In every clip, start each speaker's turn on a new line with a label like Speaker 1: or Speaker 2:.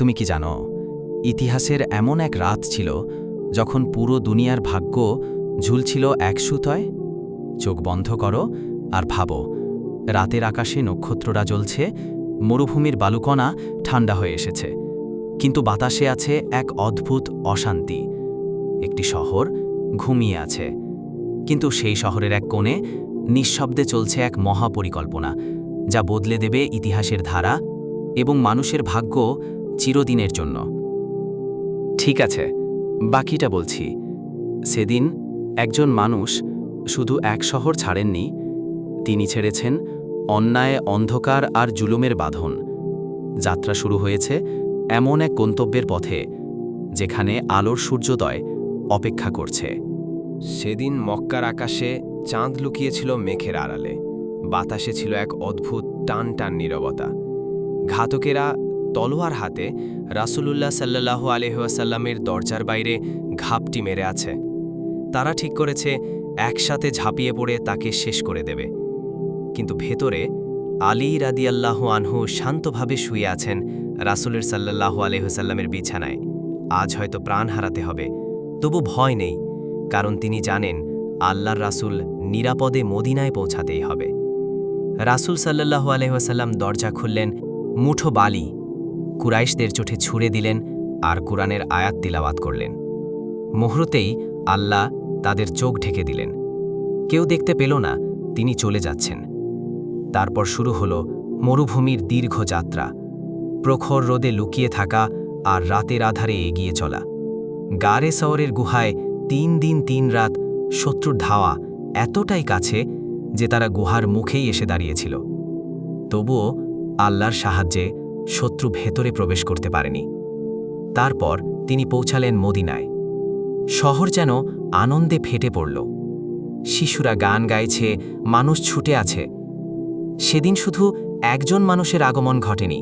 Speaker 1: তুমি কি জানো, ইতিহাসের এমন এক রাত ছিল যখন পুরো দুনিয়ার ভাগ্য ঝুলছিল এক সুতয়? চোখ বন্ধ করো আর ভাবো, রাতের আকাশে নক্ষত্ররা জ্বলছে, মরুভূমির বালুকণা ঠান্ডা হয়ে এসেছে, কিন্তু বাতাসে আছে এক অদ্ভুত অশান্তি। একটি শহর ঘুমিয়ে আছে, কিন্তু সেই শহরের এক কোণে নিঃশব্দে চলছে এক মহাপরিকল্পনা, যা বদলে দেবে ইতিহাসের ধারা এবং মানুষের ভাগ্য চিরদিনের জন্য। ঠিক আছে, বাকিটা বলছি। সেদিন একজন মানুষ শুধু এক শহর ছাড়েননি, তিনি ছেড়েছেন অন্যায়, অন্ধকার আর জুলুমের বাঁধন। যাত্রা শুরু হয়েছে এমন এক গন্তব্যের পথে, যেখানে আলোর সূর্যোদয় অপেক্ষা করছে।
Speaker 2: সেদিন মক্কার আকাশে চাঁদ লুকিয়েছিল মেঘের আড়ালে। বাতাসে ছিল এক অদ্ভুত টান টান নীরবতা। ঘাতকেরা তলোয়ার হাতে রাসূলুল্লাহ সাল্লাহ আলহাসাল্লামের দরজার বাইরে ঘাপটি মেরে আছে। তারা ঠিক করেছে, একসাথে ঝাঁপিয়ে পড়ে তাকে শেষ করে দেবে। কিন্তু ভেতরে আলী রাদিয়াল্লাহ আনহু শান্তভাবে শুয়ে আছেন রাসূলের সাল্লাহ আলহাসাল্লামের বিছানায়। আজ হয়তো প্রাণ হারাতে হবে। তবু ভয় নেই, কারণ তিনি জানেন আল্লাহর রাসূল নিরাপদে মদিনায় পৌঁছাতেই হবে। রাসূল সাল্লাল্লাহু আলহাসাল্লাম দরজা খুললেন মুঠো বালি কুরাইশদের চোঠে ছুঁড়ে দিলেন আর কুরআনের আয়াত তিলাওয়াত করলেন। মুহূর্তেই আল্লাহ তাদের চোখ ঢেকে দিলেন। কেউ দেখতে পেল না, তিনি চলে যাচ্ছেন। তারপর শুরু হল মরুভূমির দীর্ঘ যাত্রা। প্রখর রোদে লুকিয়ে থাকা আর রাতের আধারে এগিয়ে চলা। গারে শহরের গুহায় তিন দিন তিন রাত শত্রুর ধাওয়া এতটাই কাছে যে তারা গুহার মুখেই এসে দাঁড়িয়েছিল। তবুও আল্লাহর সাহায্যে শত্রু ভেতরে প্রবেশ করতে পারেনি। তারপর তিনি পৌঁছালেন মদিনায়। শহর যেন আনন্দে ফেটে পড়ল। শিশুরা গান গাইছে, মানুষ ছুটে আছে। সেদিন শুধু একজন মানুষের আগমন ঘটেনি।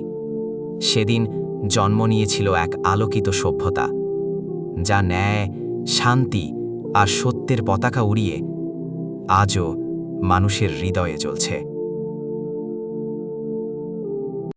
Speaker 2: সেদিন জন্ম নিয়েছিল এক আলোকিত সভ্যতা, যা ন্যায়, শান্তি আর সত্যের পতাকা উড়িয়ে আজও মানুষের হৃদয়ে জ্বলছে।